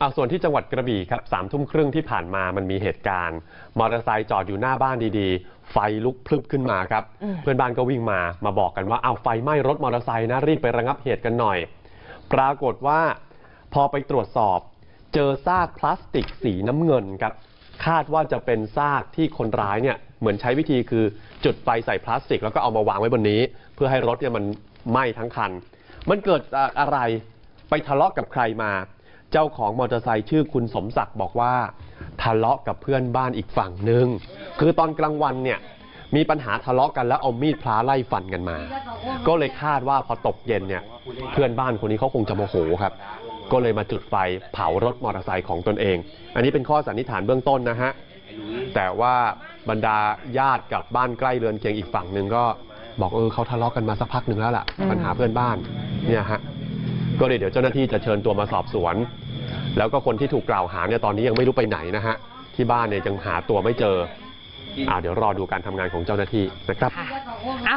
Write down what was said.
เอาส่วนที่จังหวัดกระบี่ครับสามทุ่มครึ่งที่ผ่านมามันมีเหตุการณ์ มอเตอร์ไซค์จอดอยู่หน้าบ้านดีๆ ไฟลุกพลึบขึ้นมาครับอืมเพื่อนบ้านก็วิ่งมามาบอกกันว่าอ้าวไฟไหม้รถมอเตอร์ไซค์นะรีบไประงับเหตุกันหน่อย ปรากฏว่าพอไปตรวจสอบเจอซากพลาสติกสีน้ำเงินครับคาดว่าจะเป็นซากที่คนร้ายเนี่ยเหมือนใช้วิธีคือจุดไฟใส่พลาสติก แล้วก็เอามาวางไว้บนนี้ เพื่อให้รถเนี่ยมันไหม้ทั้งคัน มันเกิดจากอะไรไปทะเลาะกับใครมา เจ้าของมอเตอร์ไซค์ชื่อคุณสมศักดิ์บอกว่า ทะเลาะกับเพื่อนบ้านอีกฝั่งหนึ่งคือตอนกลางวันเนี่ยมีปัญหาทะเลาะกันแล้วเอามีดพลาไล่ฟันกันมา ก็เลยคาดว่าพอตกเย็นเนี่ยเพื่อนบ้านคนนี้เขาคงจะโมโหครับ ก็เลยมาจุดไฟเผารถมอเตอร์ไซค์ของตนเอง อันนี้เป็นข้อสันนิษฐานเบื้องต้นนะฮะแต่ว่าบรรดาญาติกับบ้านใกล้เรือนเคียงอีกฝั่งหนึ่งก็บอกเออเขาทะเลาะกันมาสักพักหนึ่งแล้วล่ะ ปัญหาเพื่อนบ้านเนี่ยฮะ ก็เลยเดี๋ยวเจ้าหน้าที่จะเชิญตัวมาสอบสวน แล้วก็คนที่ถูกกล่าวหาเนี่ยตอนนี้ยังไม่รู้ไปไหนนะฮะที่บ้านเนี่ยยังหาตัวไม่เจออ่าเดี๋ยวรอดูการทำงานของเจ้าหน้าที่นะครับ